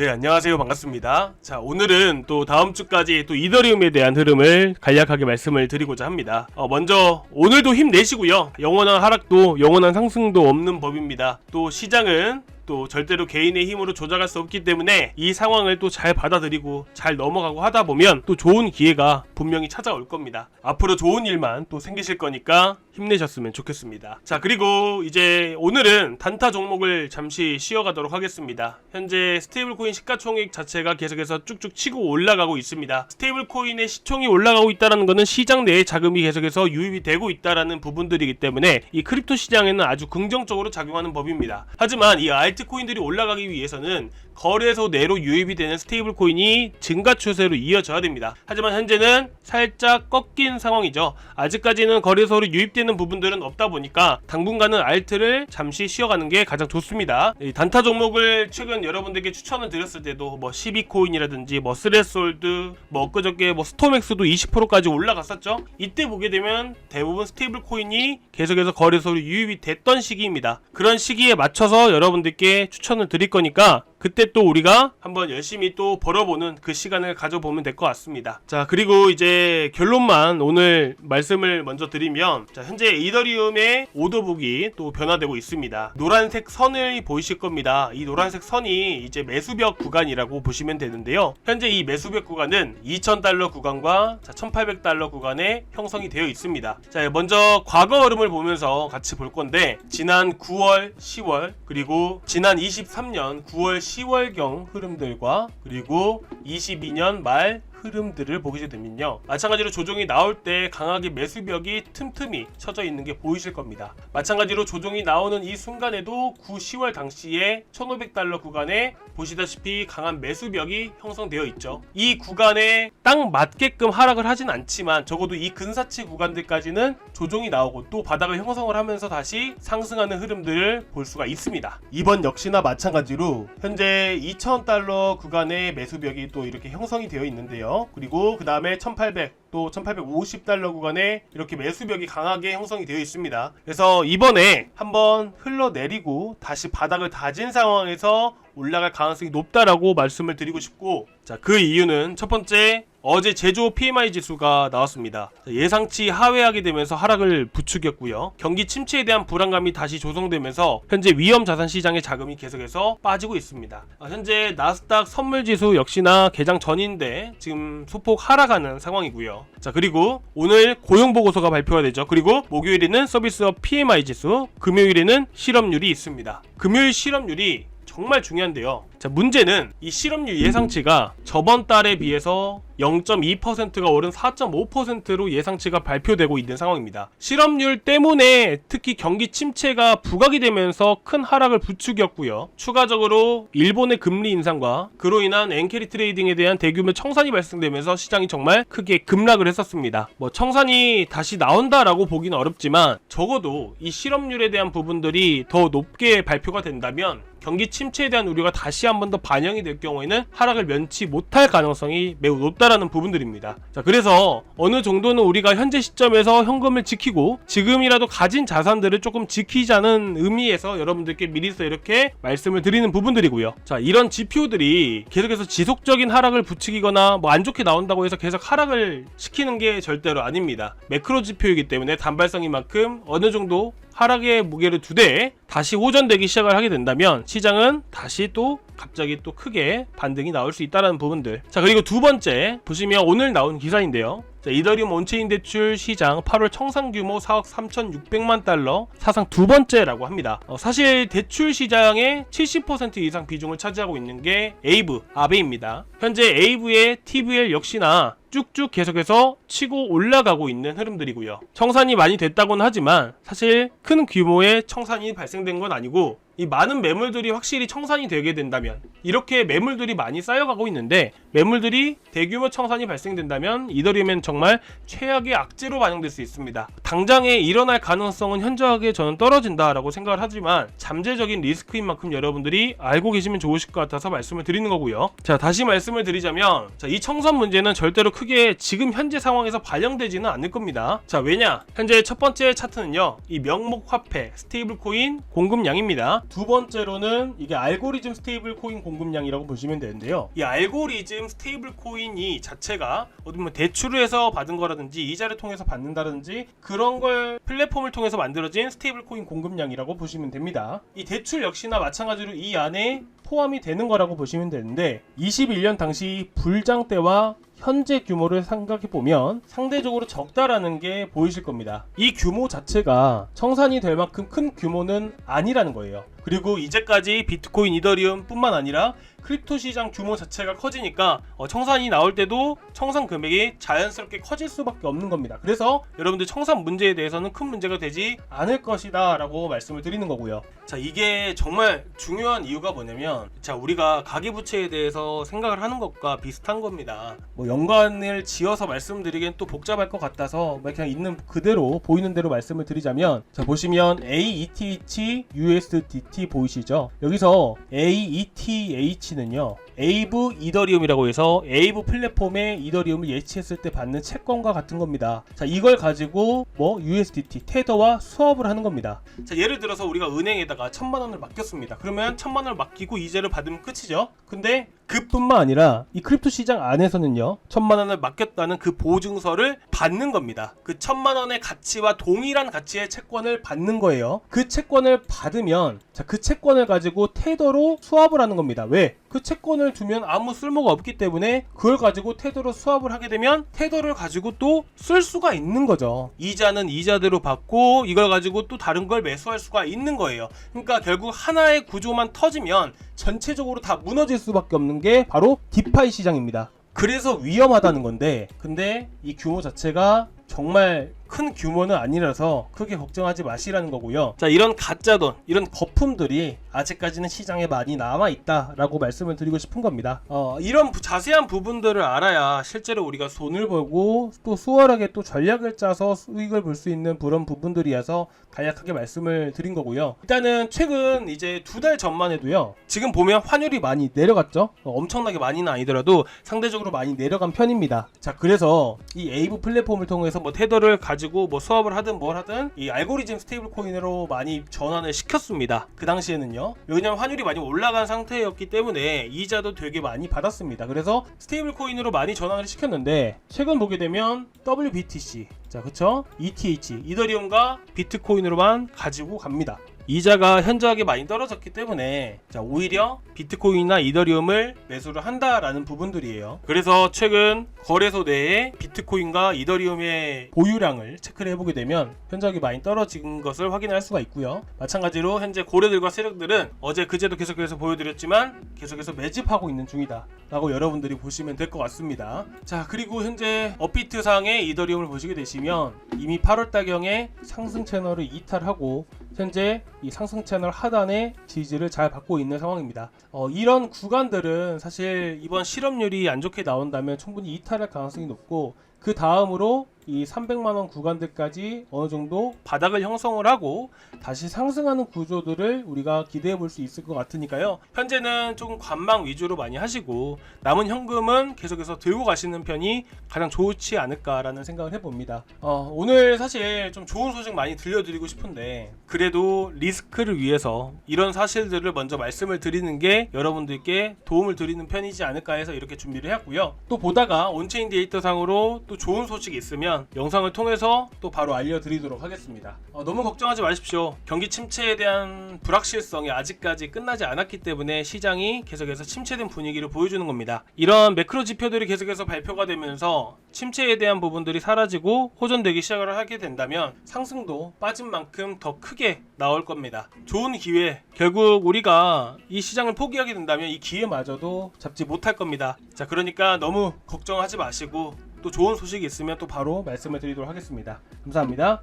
네, 안녕하세요. 반갑습니다. 자, 오늘은 또 다음 주까지 또 이더리움에 대한 흐름을 간략하게 말씀을 드리고자 합니다. 어, 먼저 오늘도 힘내시고요. 영원한 하락도 영원한 상승도 없는 법입니다. 또 시장은 또 절대로 개인의 힘으로 조작할 수 없기 때문에 이 상황을 또 잘 받아들이고 잘 넘어가고 하다 보면 또 좋은 기회가 분명히 찾아올 겁니다. 앞으로 좋은 일만 또 생기실 거니까 힘내셨으면 좋겠습니다. 자, 그리고 이제 오늘은 단타 종목을 잠시 쉬어가도록 하겠습니다. 현재 스테이블 코인 시가총액 자체가 계속해서 쭉쭉 치고 올라가고 있습니다. 스테이블 코인의 시총이 올라가고 있다는 것은 시장 내에 자금이 계속해서 유입이 되고 있다라는 부분들이기 때문에 이 크립토 시장에는 아주 긍정적으로 작용하는 법입니다. 하지만 이 알트코인들이 올라가기 위해서는 거래소 내로 유입이 되는 스테이블 코인이 증가 추세로 이어져야 됩니다. 하지만 현재는 살짝 꺾인 상황이죠. 아직까지는 거래소로 유입되는 부분들은 없다 보니까 당분간은 알트를 잠시 쉬어가는 게 가장 좋습니다. 이 단타 종목을 최근 여러분들께 추천을 드렸을 때도 뭐 12코인이라든지 뭐 스레솔드, 뭐 엊그저께 뭐 스토맥스도 20%까지 올라갔었죠. 이때 보게 되면 대부분 스테이블 코인이 계속해서 거래소로 유입이 됐던 시기입니다. 그런 시기에 맞춰서 여러분들께 추천을 드릴 거니까 그때 또 우리가 한번 열심히 또 벌어보는 그 시간을 가져보면 될 것 같습니다. 자, 그리고 이제 결론만 오늘 말씀을 먼저 드리면, 자, 현재 이더리움의 오더북이 또 변화되고 있습니다. 노란색 선을 보이실 겁니다. 이 노란색 선이 이제 매수벽 구간이라고 보시면 되는데요. 현재 이 매수벽 구간은 2000달러 구간과 1800달러 구간에 형성이 되어 있습니다. 자, 먼저 과거 흐름을 보면서 같이 볼 건데, 지난 9월, 10월, 그리고 지난 23년 9월, 10월경 흐름들과 그리고 22년 말 흐름들을 보게 되면요. 마찬가지로 조종이 나올 때 강하게 매수벽이 틈틈이 쳐져 있는 게 보이실 겁니다. 마찬가지로 조종이 나오는 이 순간에도 9, 10월 당시에 1500달러 구간에 보시다시피 강한 매수벽이 형성되어 있죠. 이 구간에 딱 맞게끔 하락을 하진 않지만 적어도 이 근사치 구간들까지는 조종이 나오고 또 바닥을 형성을 하면서 다시 상승하는 흐름들을 볼 수가 있습니다. 이번 역시나 마찬가지로 현재 2000달러 구간의 매수벽이 또 이렇게 형성이 되어 있는데요. 그리고 그 다음에 1800, 또 1850달러 구간에 이렇게 매수벽이 강하게 형성이 되어 있습니다. 그래서 이번에 한번 흘러내리고 다시 바닥을 다진 상황에서 올라갈 가능성이 높다라고 말씀을 드리고 싶고 자, 그 이유는 첫 번째 어제 제조 PMI 지수가 나왔습니다. 자, 예상치 하회하게 되면서 하락을 부추겼고요. 경기 침체에 대한 불안감이 다시 조성되면서 현재 위험 자산 시장의 자금이 계속해서 빠지고 있습니다. 아, 현재 나스닥 선물 지수 역시나 개장 전인데 지금 소폭 하락하는 상황이고요. 자 그리고 오늘 고용 보고서가 발표가 되죠. 그리고 목요일에는 서비스업 PMI 지수, 금요일에는 실업률이 있습니다. 금요일 실업률이 정말 중요한데요. 자, 문제는 이 실업률 예상치가 저번 달에 비해서 0.2%가 오른 4.5%로 예상치가 발표되고 있는 상황입니다. 실업률 때문에 특히 경기 침체가 부각이 되면서 큰 하락을 부추겼고요. 추가적으로 일본의 금리 인상과 그로 인한 엔캐리 트레이딩에 대한 대규모 청산이 발생되면서 시장이 정말 크게 급락을 했었습니다. 뭐 청산이 다시 나온다라고 보기는 어렵지만 적어도 이 실업률에 대한 부분들이 더 높게 발표가 된다면 경기 침체에 대한 우려가 다시 한 번 더 반영이 될 경우에는 하락을 면치 못할 가능성이 매우 높다라는 부분들입니다. 자, 그래서 어느 정도는 우리가 현재 시점에서 현금을 지키고 지금이라도 가진 자산들을 조금 지키자는 의미에서 여러분들께 미리서 이렇게 말씀을 드리는 부분들이고요. 자, 이런 지표들이 계속해서 지속적인 하락을 부추기거나 뭐 안 좋게 나온다고 해서 계속 하락을 시키는 게 절대로 아닙니다. 매크로 지표이기 때문에 단발성인 만큼 어느 정도 하락의 무게를 두되 다시 호전되기 시작을 하게 된다면 시장은 다시 또 갑자기 또 크게 반등이 나올 수 있다는 부분들. 자 그리고 두 번째 보시면 오늘 나온 기사인데요. 자, 이더리움 온체인 대출 시장 8월 청산 규모 4억 3,600만 달러 사상 두 번째라고 합니다. 어, 사실 대출 시장의 70% 이상 비중을 차지하고 있는 게 에이브 아베입니다. 현재 에이브의 TVL 역시나 쭉쭉 계속해서 치고 올라가고 있는 흐름들이고요. 청산이 많이 됐다고는 하지만 사실 큰 규모의 청산이 발생된 건 아니고 이 많은 매물들이 확실히 청산이 되게 된다면 이렇게 매물들이 많이 쌓여가고 있는데 매물들이 대규모 청산이 발생된다면 이더리움엔 정말 최악의 악재로 반영될 수 있습니다. 당장에 일어날 가능성은 현저하게 저는 떨어진다라고 생각을 하지만 잠재적인 리스크인 만큼 여러분들이 알고 계시면 좋으실 것 같아서 말씀을 드리는 거고요. 자 다시 말씀을 드리자면 자, 이 청산 문제는 절대로 크게 지금 현재 상황에서 반영되지는 않을 겁니다. 자 왜냐 현재 첫 번째 차트는요 이 명목 화폐 스테이블 코인 공급량입니다. 두 번째로는 이게 알고리즘 스테이블 코인 공급량이라고 보시면 되는데요. 이 알고리즘 스테이블 코인이 자체가 어디 보면 대출을 해서 받은 거라든지 이자를 통해서 받는다든지 그런 걸 플랫폼을 통해서 만들어진 스테이블 코인 공급량이라고 보시면 됩니다. 이 대출 역시나 마찬가지로 이 안에 포함이 되는 거라고 보시면 되는데 21년 당시 불장 때와 현재 규모를 생각해 보면 상대적으로 적다라는 게 보이실 겁니다. 이 규모 자체가 청산이 될 만큼 큰 규모는 아니라는 거예요. 그리고 이제까지 비트코인, 이더리움 뿐만 아니라 크립토 시장 규모 자체가 커지니까 어, 청산이 나올 때도 청산 금액이 자연스럽게 커질 수밖에 없는 겁니다. 그래서 여러분들 청산 문제에 대해서는 큰 문제가 되지 않을 것이다 라고 말씀을 드리는 거고요. 자 이게 정말 중요한 이유가 뭐냐면 자 우리가 가계부채에 대해서 생각을 하는 것과 비슷한 겁니다. 뭐 연관을 지어서 말씀드리기엔 또 복잡할 것 같아서 뭐 그냥 있는 그대로 보이는 대로 말씀을 드리자면 자 보시면 AETH USDT 보이시죠? 여기서 AETH는요. 에이브 이더리움이라고 해서 에이브 플랫폼에 이더리움을 예치했을 때 받는 채권과 같은 겁니다. 자, 이걸 가지고 뭐 USDT 테더와 수업을 하는 겁니다. 자, 예를 들어서 우리가 은행에다가 천만 원을 맡겼습니다. 그러면 천만 원을 맡기고 이자를 받으면 끝이죠. 근데 그뿐만 아니라 이 크립토 시장 안에서는요. 천만 원을 맡겼다는 그 보증서를 받는 겁니다. 그 천만 원의 가치와 동일한 가치의 채권을 받는 거예요. 그 채권을 받으면 자, 그 채권을 가지고 테더로 수합을 하는 겁니다. 왜? 그 채권을 두면 아무 쓸모가 없기 때문에 그걸 가지고 테더로 수합을 하게 되면 테더를 가지고 또 쓸 수가 있는 거죠. 이자는 이자대로 받고 이걸 가지고 또 다른 걸 매수할 수가 있는 거예요. 그러니까 결국 하나의 구조만 터지면 전체적으로 다 무너질 수밖에 없는 게 바로 디파이 시장입니다. 그래서 위험하다는 건데 근데 이 규모 자체가 정말 큰 규모는 아니라서 크게 걱정하지 마시라는 거고요. 자, 이런 가짜 돈, 이런 거품들이 아직까지는 시장에 많이 남아 있다라고 말씀을 드리고 싶은 겁니다. 어, 이런 부- 자세한 부분들을 알아야 실제로 우리가 손을 벌고 또 수월하게 또 전략을 짜서 수익을 볼 수 있는 그런 부분들이어서 간략하게 말씀을 드린 거고요. 일단은 최근 이제 두 달 전만 해도요. 지금 보면 환율이 많이 내려갔죠. 어, 엄청나게 많이는 아니더라도 상대적으로 많이 내려간 편입니다. 자, 그래서 이 에이브 플랫폼을 통해서 뭐 테더를 가지고 뭐 수업을 하든 뭘 하든 이 알고리즘 스테이블 코인으로 많이 전환을 시켰습니다. 그 당시에는요. 왜냐면 환율이 많이 올라간 상태였기 때문에 이자도 되게 많이 받았습니다. 그래서 스테이블 코인으로 많이 전환을 시켰는데 최근 보게 되면 WBTC 자, 그쵸? ETH, 이더리움과 비트코인으로만 가지고 갑니다. 이자가 현저하게 많이 떨어졌기 때문에 자, 오히려 비트코인이나 이더리움을 매수를 한다라는 부분들이에요. 그래서 최근 거래소 내에 비트코인과 이더리움의 보유량을 체크를 해보게 되면 현저하게 많이 떨어진 것을 확인할 수가 있고요. 마찬가지로 현재 고래들과 세력들은 어제 그제도 계속해서 보여드렸지만 계속해서 매집하고 있는 중이다. 라고 여러분들이 보시면 될 것 같습니다. 자, 그리고 현재 업비트 상의 이더리움을 보시게 되시면 이미 8월달경에 상승 채널을 이탈하고 현재 이 상승 채널 하단에 지지를 잘 받고 있는 상황입니다. 어, 이런 구간들은 사실 이번 실업률이 안 좋게 나온다면 충분히 이탈할 가능성이 높고 그 다음으로 이 300만 원 구간들까지 어느 정도 바닥을 형성을 하고 다시 상승하는 구조들을 우리가 기대해 볼 수 있을 것 같으니까요. 현재는 조금 관망 위주로 많이 하시고 남은 현금은 계속해서 들고 가시는 편이 가장 좋지 않을까라는 생각을 해봅니다. 어, 오늘 사실 좀 좋은 소식 많이 들려드리고 싶은데 그래도 리스크를 위해서 이런 사실들을 먼저 말씀을 드리는 게 여러분들께 도움을 드리는 편이지 않을까 해서 이렇게 준비를 했고요. 또 보다가 온체인 데이터 상으로 또 좋은 소식이 있으 면 영상을 통해서 또 바로 알려드리도록 하겠습니다. 어, 너무 걱정하지 마십시오. 경기 침체에 대한 불확실성이 아직까지 끝나지 않았기 때문에 시장이 계속해서 침체된 분위기를 보여주는 겁니다. 이런 매크로 지표들이 계속해서 발표가 되면서 침체에 대한 부분들이 사라지고 호전되기 시작을 하게 된다면 상승도 빠진 만큼 더 크게 나올 겁니다. 좋은 기회. 결국 우리가 이 시장을 포기하게 된다면 이 기회마저도 잡지 못할 겁니다. 자, 그러니까 너무 걱정하지 마시고 또 좋은 소식이 있으면 또 바로 말씀을 드리도록 하겠습니다. 감사합니다.